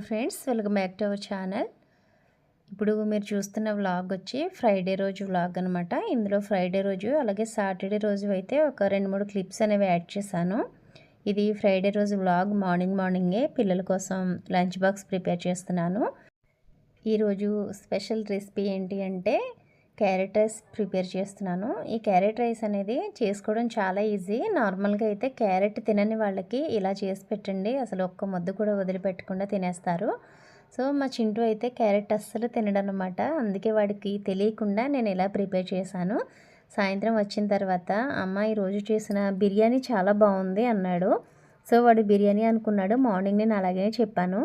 Hello friends welcome back to our channel ఇప్పుడు మీరు చూస్తున్న వ్లాగ్ వచ్చి ఫ్రైడే రోజు వ్లాగ్ అనమాట ఇందులో ఫ్రైడే రోజు అలాగే సాటర్డే రోజు అయితే ఒక రెండు మూడు క్లిప్స్ అనేవి యాడ్ చేశాను. ఇది ఫ్రైడే రోజు వ్లాగ్ మార్నింగ్ మార్నింగే పిల్లల కోసం లంచ్ బాక్స్ ప్రిపేర్ చేస్తున్నాను. ఈరోజు స్పెషల్ రెసిపీ ఏంటి అంటే క్యారెట్ రైస్ ప్రిపేర్ చేస్తున్నాను. ఈ క్యారెట్ రైస్ అనేది చేసుకోవడం చాలా ఈజీ. నార్మల్గా అయితే క్యారెట్ తినని వాళ్ళకి ఇలా చేసి పెట్టండి. అసలు ఒక్క ముద్ద కూడా వదిలిపెట్టకుండా తినేస్తారు. సో మా చింటూ అయితే క్యారెట్ అస్సలు తినడనమాట. అందుకే వాడికి తెలియకుండా నేను ఇలా ప్రిపేర్ చేశాను. సాయంత్రం వచ్చిన తర్వాత అమ్మ ఈరోజు చేసిన బిర్యానీ చాలా బాగుంది అన్నాడు. సో వాడు బిర్యానీ అనుకున్నాడు. మార్నింగ్ నేను అలాగే చెప్పాను.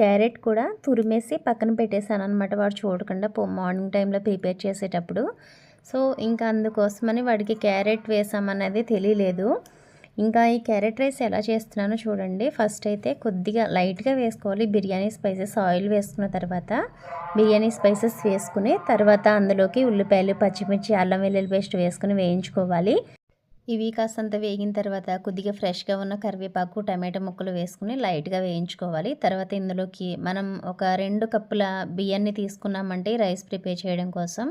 క్యారెట్ కూడా తురిమేసి పక్కన పెట్టేశాను అనమాట వాడు చూడకుండా మార్నింగ్ టైంలో ప్రిపేర్ చేసేటప్పుడు. సో ఇంకా అందుకోసమని వాడికి క్యారెట్ వేసామన్నది తెలియలేదు. ఇంకా ఈ క్యారెట్ రైస్ ఎలా చేస్తున్నానో చూడండి. ఫస్ట్ అయితే కొద్దిగా లైట్గా వేసుకోవాలి. బిర్యానీ స్పైసెస్ ఆయిల్ వేసుకున్న తర్వాత బిర్యానీ స్పైసెస్ వేసుకుని తర్వాత అందులోకి ఉల్లిపాయలు పచ్చిమిర్చి అల్లం వెల్లుల్లి పేస్ట్ వేసుకుని వేయించుకోవాలి. ఇవి కాస్తంత వేగిన తర్వాత కొద్దిగా ఫ్రెష్గా ఉన్న కరివేపాకు టమాటో ముక్కలు వేసుకుని లైట్గా వేయించుకోవాలి. తర్వాత ఇందులోకి మనం ఒక రెండు కప్పుల బియ్యాన్ని తీసుకున్నామంటే రైస్ ప్రిపేర్ చేయడం కోసం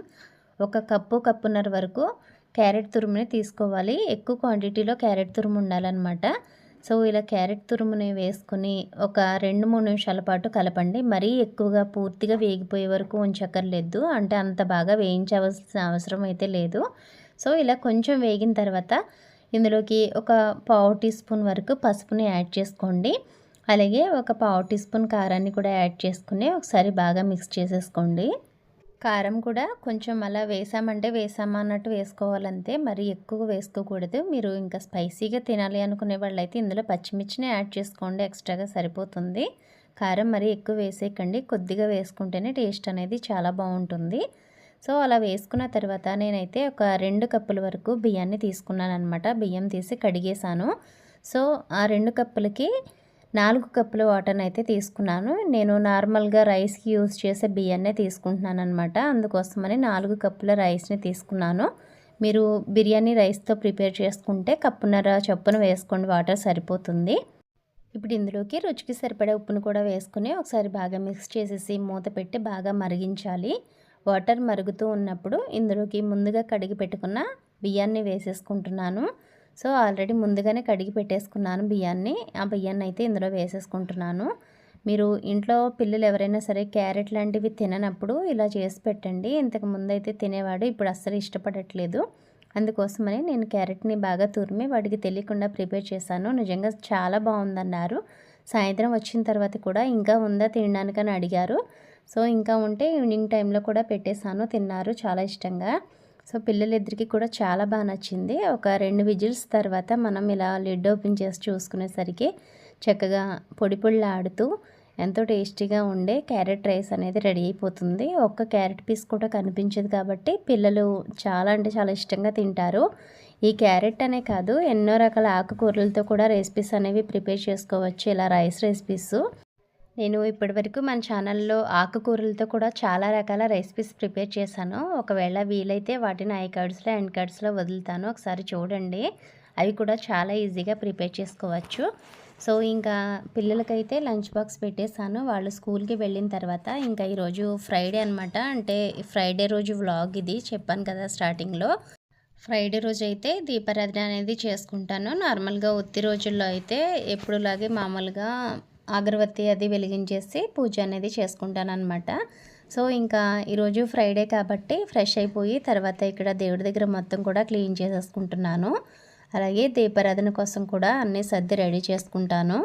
ఒక కప్పు కప్పున్నర వరకు క్యారెట్ తురుముని తీసుకోవాలి. ఎక్కువ క్వాంటిటీలో క్యారెట్ తురుము ఉండాలన్నమాట. సో ఇలా క్యారెట్ తురుముని వేసుకుని ఒక రెండు మూడు నిమిషాల పాటు కలపండి. మరీ ఎక్కువగా పూర్తిగా వేగిపోయే వరకు ఉంచక్కర్లేదు. అంటే అంత బాగా వేయించవలసిన అవసరం అయితే లేదు. సో ఇలా కొంచెం వేగిన తర్వాత ఇందులోకి ఒక పావు టీ స్పూన్ వరకు పసుపుని యాడ్ చేసుకోండి. అలాగే ఒక పావు టీ స్పూన్ కారాన్ని కూడా యాడ్ చేసుకుని ఒకసారి బాగా మిక్స్ చేసేసుకోండి. కారం కూడా కొంచెం అలా వేసామంటే వేసామా అన్నట్టు వేసుకోవాలంతే మరి ఎక్కువ వేసుకోకూడదు. మీరు ఇంకా స్పైసీగా తినాలి అనుకునే వాళ్ళైతే ఇందులో పచ్చిమిర్చిని యాడ్ చేసుకోండి ఎక్స్ట్రాగా సరిపోతుంది. కారం మరీ ఎక్కువ వేసేయకండి కొద్దిగా వేసుకుంటేనే టేస్ట్ అనేది చాలా బాగుంటుంది. సో అలా వేసుకున్న తర్వాత నేనైతే ఒక రెండు కప్పుల వరకు బియ్యాన్ని తీసుకున్నాను అనమాట బియ్యం తీసి కడిగేశాను. సో ఆ రెండు కప్పులకి నాలుగు కప్పుల వాటర్ని అయితే తీసుకున్నాను. నేను నార్మల్గా రైస్కి యూజ్ చేసే బియ్యాన్నే తీసుకుంటున్నాను అనమాట అందుకోసమని నాలుగు కప్పుల రైస్ని తీసుకున్నాను. మీరు బిర్యానీ రైస్తో ప్రిపేర్ చేసుకుంటే కప్పున్నర చొప్పున వేసుకోండి వాటర్ సరిపోతుంది. ఇప్పుడు ఇందులోకి రుచికి సరిపడే ఉప్పును కూడా వేసుకుని ఒకసారి బాగా మిక్స్ చేసేసి మూత పెట్టి బాగా మరిగించాలి. వాటర్ మరుగుతూ ఉన్నప్పుడు ఇందులోకి ముందుగా కడిగి పెట్టుకున్న బియ్యాన్ని వేసేసుకుంటున్నాను. సో ఆల్రెడీ ముందుగానే కడిగి పెట్టేసుకున్నాను బియ్యాన్ని. ఆ బియ్యాన్ని అయితే ఇందులో వేసేసుకుంటున్నాను. మీరు ఇంట్లో పిల్లలు ఎవరైనా సరే క్యారెట్ లాంటివి తిననప్పుడు ఇలా చేసి పెట్టండి. ఇంతకు ముందు అయితే తినేవాడు ఇప్పుడు అస్సలు ఇష్టపడట్లేదు. అందుకోసమని నేను క్యారెట్ని బాగా తురిమి వాడికి తెలియకుండా ప్రిపేర్ చేశాను. నిజంగా చాలా బాగుందన్నారు. సాయంత్రం వచ్చిన తర్వాత కూడా ఇంకా ఉందా తినడానికని అడిగారు. సో ఇంకా ఉంటే ఈవినింగ్ టైంలో కూడా పెట్టేశాను. తిన్నారు చాలా ఇష్టంగా. సో పిల్లలిద్దరికీ కూడా చాలా బాగా నచ్చింది. ఒక రెండు విజిల్స్ తర్వాత మనం ఇలా లిడ్ ఓపెన్ చేసి చూసుకునేసరికి చక్కగా పొడి ఆడుతూ ఎంతో టేస్టీగా ఉండే క్యారెట్ రైస్ అనేది రెడీ అయిపోతుంది. ఒక్క క్యారెట్ పీస్ కూడా కనిపించదు కాబట్టి పిల్లలు చాలా అంటే చాలా ఇష్టంగా తింటారు. ఈ క్యారెట్ అనే కాదు ఎన్నో రకాల ఆకుకూరలతో కూడా రెసిపీస్ అనేవి ప్రిపేర్ చేసుకోవచ్చు. ఇలా రైస్ రెసిపీస్ నేను ఇప్పటివరకు మన ఛానల్లో ఆకుకూరలతో కూడా చాలా రకాల రెసిపీస్ ప్రిపేర్ చేశాను. ఒకవేళ వీలైతే వాటిని ఐ కార్డ్స్లో అండ్ కార్డ్స్లో వదులుతాను. ఒకసారి చూడండి. అవి కూడా చాలా ఈజీగా ప్రిపేర్ చేసుకోవచ్చు. సో ఇంకా పిల్లలకైతే లంచ్ బాక్స్ పెట్టేశాను. వాళ్ళు స్కూల్కి వెళ్ళిన తర్వాత ఇంకా ఈరోజు ఫ్రైడే అనమాట అంటే ఫ్రైడే రోజు వ్లాగ్ ఇది చెప్పాను కదా స్టార్టింగ్లో. ఫ్రైడే రోజు అయితే దీపారాధన అనేది చేసుకుంటాను. నార్మల్గా ఒత్తి రోజుల్లో అయితే ఎప్పుడులాగే మామూలుగా అగరబత్తి అది వెలిగించేసి పూజ అనేది చేసుకుంటాను అనమాట సో ఇంకా ఈరోజు ఫ్రైడే కాబట్టి ఫ్రెష్ అయిపోయి తర్వాత ఇక్కడ దేవుడి దగ్గర మొత్తం కూడా క్లీన్ చేసేసుకుంటున్నాను. అలాగే దీపారాధన కోసం కూడా అన్నీ సర్ది రెడీ చేసుకుంటాను.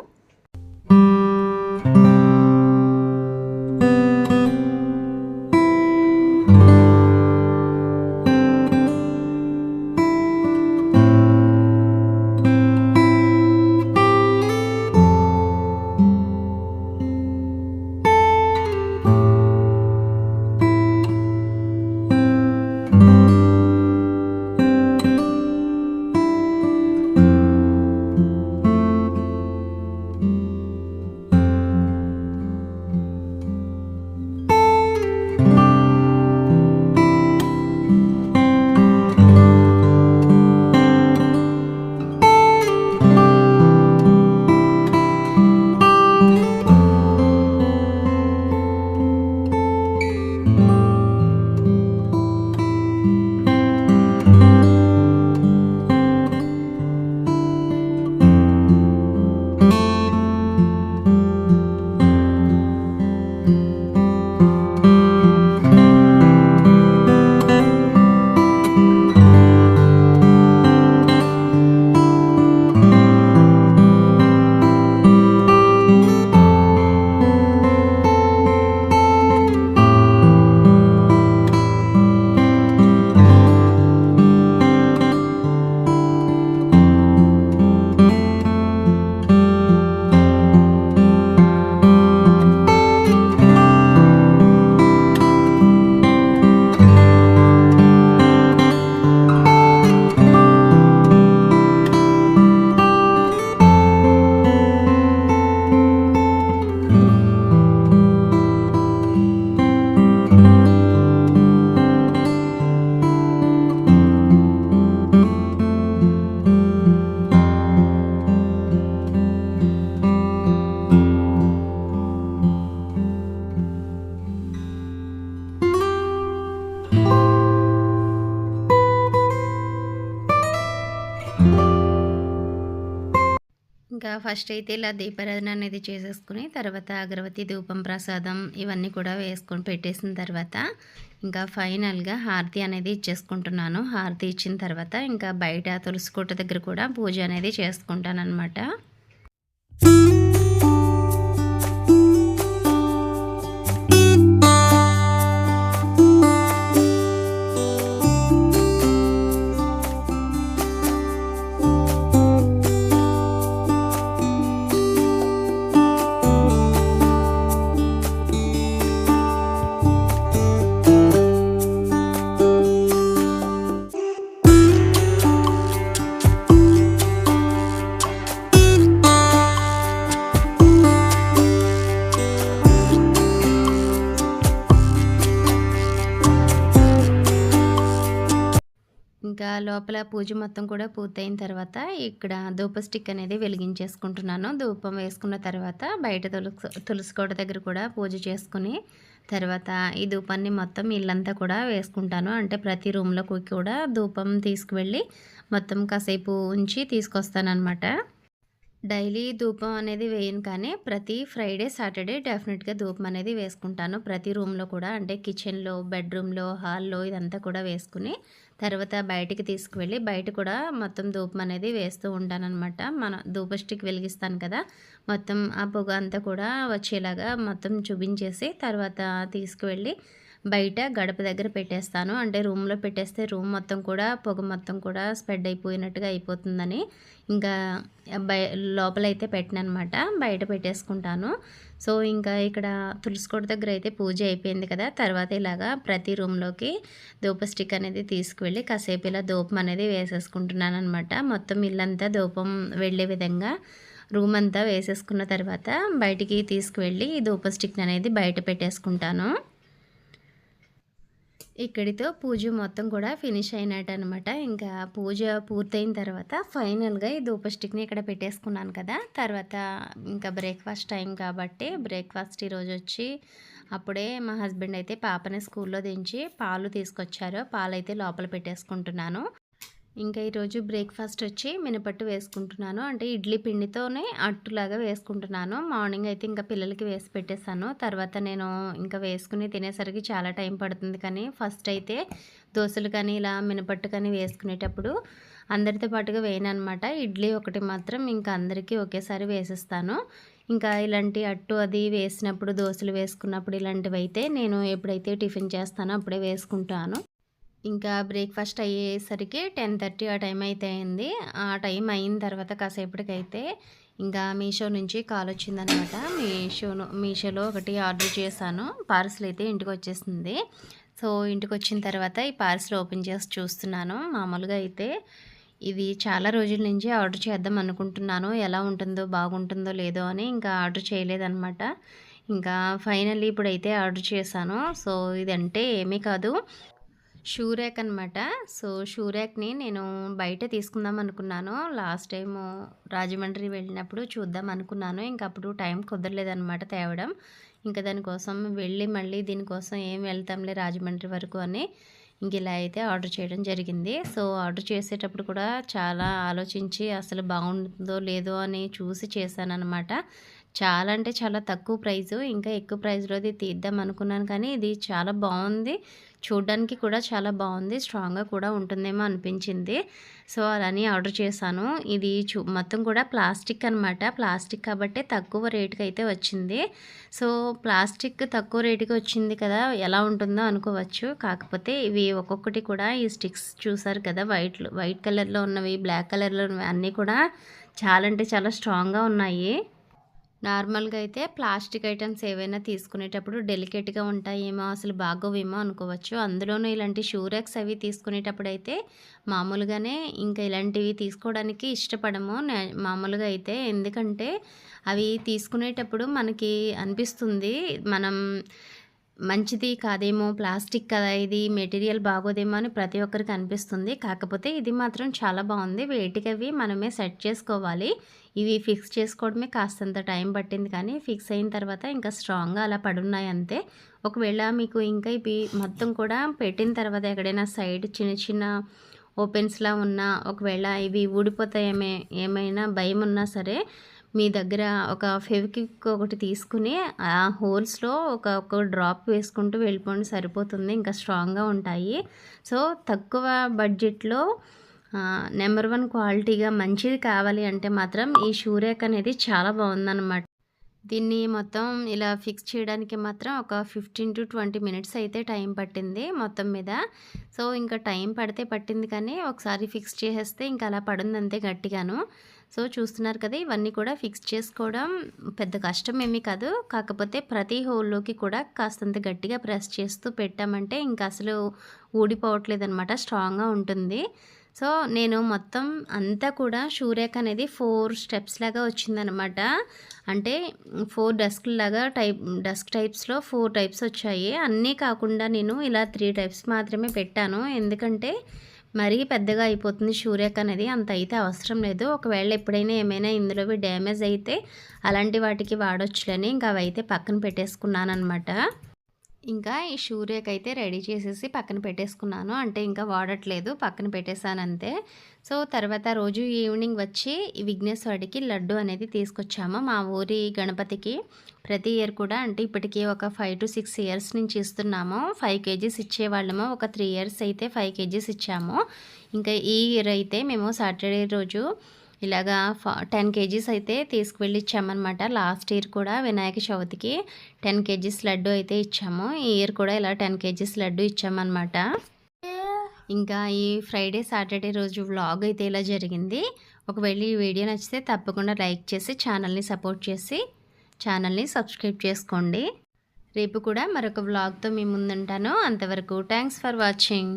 ఫస్ట్ అయితే ఇలా దీపారాధన అనేది చేసేసుకుని తర్వాత అగరవతి ధూపం ప్రసాదం ఇవన్నీ కూడా వేసుకొని పెట్టేసిన తర్వాత ఇంకా ఫైనల్గా హారతి అనేది ఇచ్చేసుకుంటున్నాను. హారతి ఇచ్చిన తర్వాత ఇంకా బయట తులసి కోట దగ్గర కూడా పూజ అనేది చేసుకుంటాను అనమాట లోపల పూజ మొత్తం కూడా పూర్తయిన తర్వాత ఇక్కడ ధూప స్టిక్ అనేది వెలిగించేసుకుంటున్నాను. ధూపం వేసుకున్న తర్వాత బయట తులసి తులసి కోట దగ్గర కూడా పూజ చేసుకుని తర్వాత ఈ ధూపాన్ని మొత్తం ఇల్లంతా కూడా వేసుకుంటాను. అంటే ప్రతి రూమ్లోకి కూడా ధూపం తీసుకువెళ్ళి మొత్తం కాసేపు ఉంచి తీసుకొస్తానమాట డైలీ ధూపం అనేది వేయను కానీ ప్రతి ఫ్రైడే సాటర్డే డెఫినెట్గా ధూపం అనేది వేసుకుంటాను. ప్రతి రూమ్లో కూడా అంటే కిచెన్లో బెడ్రూమ్లో హాల్లో ఇదంతా కూడా వేసుకుని తర్వాత బయటికి తీసుకువెళ్ళి బయట కూడా మొత్తం ధూపం అనేది వేస్తూ ఉంటానన్నమాట. మన ధూప స్టిక్ వెలిగిస్తాను కదా మొత్తం ఆ పొగ అంతా కూడా వచ్చేలాగా మొత్తం చూపించేసి తర్వాత తీసుకువెళ్ళి బయట గడప దగ్గర పెట్టేస్తాను. అంటే రూమ్లో పెట్టేస్తే రూమ్ మొత్తం కూడా పొగ మొత్తం కూడా స్ప్రెడ్ అయిపోయినట్టుగా అయిపోతుందని ఇంకా బయ లోపలైతే పెట్టినమాట బయట పెట్టేసుకుంటాను. సో ఇంకా ఇక్కడ తులసికోట దగ్గర అయితే పూజ అయిపోయింది కదా. తర్వాత ఇలాగా ప్రతి రూమ్లోకి ధూప స్టిక్ అనేది తీసుకువెళ్ళి కాసేపు ఇలా ధూపం అనేది వేసేసుకుంటున్నాను అనమాట మొత్తం ఇల్లంతా ధూపం వెళ్ళే విధంగా రూమ్ అంతా వేసేసుకున్న తర్వాత బయటికి తీసుకువెళ్ళి ఈ ధూప స్టిక్ అనేది బయట పెట్టేసుకుంటాను. ఇక్కడితో పూజ మొత్తం కూడా ఫినిష్ అయినట్టు అనమాట ఇంకా పూజ పూర్తయిన తర్వాత ఫైనల్గా ఈ ధూప స్టిక్ని ఇక్కడ పెట్టేసుకున్నాను కదా. తర్వాత ఇంకా బ్రేక్ఫాస్ట్ టైం కాబట్టి బ్రేక్ఫాస్ట్ ఈరోజు వచ్చి అప్పుడే మా హస్బెండ్ అయితే పాపని స్కూల్లో దించి పాలు తీసుకొచ్చారు. పాలు అయితే లోపల పెట్టేసుకుంటున్నాను. ఇంకా ఈరోజు బ్రేక్ఫాస్ట్ వచ్చి మినపట్టు వేసుకుంటున్నాను. అంటే ఇడ్లీ పిండితోనే అట్టులాగా వేసుకుంటున్నాను. మార్నింగ్ అయితే ఇంకా పిల్లలకి వేసి పెట్టేశాను. తర్వాత నేను ఇంకా వేసుకుని తినేసరికి చాలా టైం పడుతుంది కానీ ఫస్ట్ అయితే దోశలు కానీ ఇలా మినపట్టు కానీ వేసుకునేటప్పుడు అందరితో పాటుగా వేయనమాట ఇడ్లీ ఒకటి మాత్రం ఇంకా అందరికీ ఒకేసారి వేసేస్తాను. ఇంకా ఇలాంటి అట్టు అది వేసినప్పుడు దోశలు వేసుకున్నప్పుడు ఇలాంటివి అయితే నేను ఎప్పుడైతే టిఫిన్ చేస్తానో అప్పుడే వేసుకుంటాను. ఇంకా బ్రేక్ఫాస్ట్ అయ్యేసరికి టెన్ థర్టీ ఆ టైం అయితే అయింది. ఆ టైం అయిన తర్వాత కాసేపటికైతే ఇంకా మీషో నుంచి కాల్ వచ్చిందనమాట. మీషోను మీషోలో ఒకటి ఆర్డర్ చేశాను. పార్సల్ అయితే ఇంటికి వచ్చేసింది సో ఇంటికి వచ్చిన తర్వాత ఈ పార్సల్ ఓపెన్ చేసి చూస్తున్నాను. మామూలుగా అయితే ఇది చాలా రోజుల నుంచి ఆర్డర్ చేద్దాం అనుకుంటున్నాను. ఎలా ఉంటుందో బాగుంటుందో లేదో అని ఇంకా ఆర్డర్ చేయలేదన్నమాట ఇంకా ఫైనల్లీ ఇప్పుడైతే ఆర్డర్ చేశాను. సో ఇదంటే ఏమీ కాదు. షూ ర్యాక్ అనమాట సో షూ ర్యాక్ని నేను బయట తీసుకుందాం అనుకున్నాను. లాస్ట్ టైము రాజమండ్రి వెళ్ళినప్పుడు చూద్దాం అనుకున్నాను. ఇంకా అప్పుడు టైం కుదరలేదనమాట తేవడం. ఇంకా దానికోసం వెళ్ళి మళ్ళీ దీనికోసం ఏం వెళ్తాంలే రాజమండ్రి వరకు అని ఇంక ఇలా అయితే ఆర్డర్ చేయడం జరిగింది. సో ఆర్డర్ చేసేటప్పుడు కూడా చాలా ఆలోచించి అసలు బాగుందో లేదో అని చూసి చేశాను అనమాట చాలా అంటే చాలా తక్కువ ప్రైజు. ఇంకా ఎక్కువ ప్రైస్లోది తీద్దాం అనుకున్నాను కానీ ఇది చాలా బాగుంది చూడ్డానికి కూడా చాలా బాగుంది స్ట్రాంగ్గా కూడా ఉంటుందేమో అనిపించింది. సో అలాని ఆర్డర్ చేశాను. ఇది చూ మొత్తం కూడా ప్లాస్టిక్ అనమాట ప్లాస్టిక్ కాబట్టి తక్కువ రేటుకి అయితే వచ్చింది. సో ప్లాస్టిక్ తక్కువ రేటుకి వచ్చింది కదా ఎలా ఉంటుందో అనుకోవచ్చు. కాకపోతే ఇవి ఒక్కొక్కటి కూడా ఈ స్టిక్స్ చూసారు కదా వైట్ వైట్ కలర్లో ఉన్నవి బ్లాక్ కలర్లో ఉన్నవి అన్నీ కూడా చాలా అంటే చాలా స్ట్రాంగ్గా ఉన్నాయి. నార్మల్గా అయితే ప్లాస్టిక్ ఐటమ్స్ ఏవైనా తీసుకునేటప్పుడు డెలికేట్గా ఉంటాయేమో అసలు బాగోవేమో అనుకోవచ్చు. అందులోనూ ఇలాంటి షూరెక్స్ అవి తీసుకునేటప్పుడు అయితే మామూలుగానే ఇంకా ఇలాంటివి తీసుకోవడానికి ఇష్టపడము. మామూలుగా అయితే ఎందుకంటే అవి తీసుకునేటప్పుడు మనకి అనిపిస్తుంది. మనం మంచిది కాదేమో ప్లాస్టిక్ కదా ఇది మెటీరియల్ బాగోదేమో అని ప్రతి ఒక్కరికి అనిపిస్తుంది. కాకపోతే ఇది మాత్రం చాలా బాగుంది. వేటికి అవి మనమే సెట్ చేసుకోవాలి. ఇవి ఫిక్స్ చేసుకోవడమే కాస్తంత టైం పట్టింది కానీ ఫిక్స్ అయిన తర్వాత ఇంకా స్ట్రాంగ్గా అలా పడున్నాయి అంతే. ఒకవేళ మీకు ఇంకా ఇవి మొత్తం కూడా పెట్టిన తర్వాత ఎక్కడైనా సైడ్ చిన్న చిన్న ఓపెన్స్లా ఉన్నా ఒకవేళ ఇవి ఊడిపోతాయేమే ఏమైనా భయం ఉన్నా సరే మీ దగ్గర ఒక ఫెవిక్విక్ ఒకటి తీసుకుని ఆ హోల్స్లో ఒక ఒక డ్రాప్ వేసుకుంటూ వెళ్ళిపోండి సరిపోతుంది. ఇంకా స్ట్రాంగ్గా ఉంటాయి. సో తక్కువ బడ్జెట్లో నెంబర్ వన్ క్వాలిటీగా మంచిది కావాలి అంటే మాత్రం ఈ షూరేక్ అనేది చాలా బాగుందన్నమాట. దీన్ని మొత్తం ఇలా ఫిక్స్ చేయడానికి మాత్రం ఒక ఫిఫ్టీన్ టు ట్వంటీ మినిట్స్ అయితే టైం పట్టింది మొత్తం మీద. సో ఇంకా టైం పడితే పట్టింది కానీ ఒకసారి ఫిక్స్ చేసేస్తే ఇంకా అలా పడింది అంతే గట్టిగాను. సో చూస్తున్నారు కదా ఇవన్నీ కూడా ఫిక్స్ చేసుకోవడం పెద్ద కష్టం ఏమీ కాదు. కాకపోతే ప్రతి హోల్లోకి కూడా కాస్తంత గట్టిగా ప్రెస్ చేస్తూ పెట్టామంటే ఇంకా అసలు ఊడిపోవట్లేదు అనమాట స్ట్రాంగ్గా ఉంటుంది. సో నేను మొత్తం అంతా కూడా షూరేక్ అనేది ఫోర్ స్టెప్స్ లాగా వచ్చిందనమాట అంటే ఫోర్ డెస్క్ లాగా టైప్ డెస్క్ టైప్స్లో ఫోర్ టైప్స్ వచ్చాయి. అన్నీ కాకుండా నేను ఇలా త్రీ టైప్స్ మాత్రమే పెట్టాను. ఎందుకంటే మరీ పెద్దగా అయిపోతుంది షూరేక్ అనేది అంత అయితే అవసరం లేదు. ఒకవేళ ఎప్పుడైనా ఏమైనా ఇందులోవి డ్యామేజ్ అయితే అలాంటి వాటికి వాడొచ్చులని ఇంకా అవి అయితే పక్కన పెట్టేసుకున్నాను అనమాట ఇంకా ఈ షూరేక్ అయితే రెడీ చేసేసి పక్కన పెట్టేసుకున్నాను. అంటే ఇంకా వాడట్లేదు పక్కన పెట్టేశాను అంతే సో తర్వాత రోజు ఈవినింగ్ వచ్చి విఘ్నేశ్వరుడికి లడ్డు అనేది తీసుకొచ్చాము మా ఊరి గణపతికి. ప్రతి ఇయర్ కూడా అంటే ఇప్పటికీ ఒక ఫైవ్ టు సిక్స్ ఇయర్స్ నుంచి ఇస్తున్నాము. ఫైవ్ కేజీస్ ఇచ్చేవాళ్ళము. ఒక త్రీ ఇయర్స్ అయితే ఫైవ్ కేజీస్ ఇచ్చాము. ఇంకా ఈ ఇయర్ అయితే మేము సాటర్డే రోజు ఇలాగా టెన్ కేజీస్ అయితే తీసుకువెళ్ళి ఇచ్చామన్నమాట. లాస్ట్ ఇయర్ కూడా వినాయక చవితికి టెన్ కేజీస్ లడ్డు అయితే ఇచ్చాము. ఈ ఇయర్ కూడా ఇలా టెన్ కేజీస్ లడ్డు ఇచ్చామన్నమాట. ఇంకా ఈ ఫ్రైడే సాటర్డే రోజు వ్లాగ్ అయితే ఇలా జరిగింది. ఒకవేళ ఈ వీడియో నచ్చితే తప్పకుండా లైక్ చేసి ఛానల్ని సపోర్ట్ చేసి ఛానల్ని సబ్స్క్రైబ్ చేసుకోండి. రేపు కూడా మరొక వ్లాగ్తో మీ ముందుంటాను. అంతవరకు థ్యాంక్స్ ఫర్ వాచింగ్.